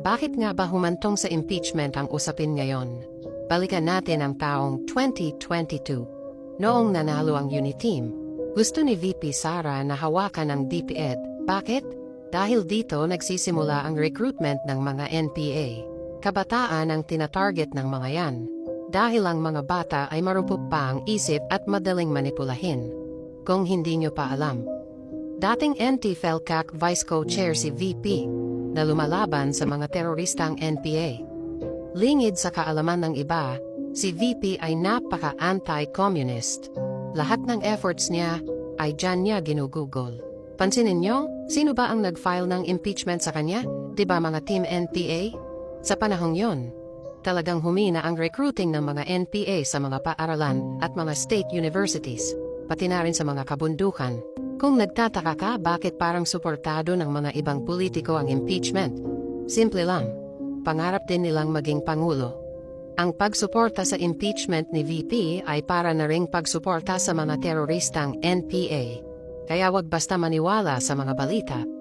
Bakit nga ba humantong sa impeachment ang usapin ngayon? Balikan natin ang taong 2022. Noong nanalo ang Uniteam, gusto ni VP Sara na hawakan ang DepEd. Bakit? Dahil dito nagsisimula ang recruitment ng mga NPA. Kabataan ang tinatarget ng mga yan. Dahil ang mga bata ay marupok pa ang isip at madaling manipulahin. Kung hindi nyo pa alam, Dating NT-FELCAC Vice Co-Chair si VP na lumalaban sa mga teroristang NPA. Lingid sa kaalaman ng iba, si VP ay napaka-anti-communist. Lahat ng efforts niya ay dyan niya ginugugol. Pansinin nyo, sino ba ang nag-file ng impeachment sa kanya? Di ba mga team NPA? Sa panahong yon, talagang humina ang recruiting ng mga NPA sa mga paaralan at mga state universities, pati na rin sa mga kabundukan. Kung nagtataka ka bakit parang suportado ng mga ibang politiko ang impeachment, simple lang, pangarap din nilang maging pangulo. Ang pagsuporta sa impeachment ni VP ay para na ring pagsuporta sa mga teroristang NPA. Kaya wag basta maniwala sa mga balita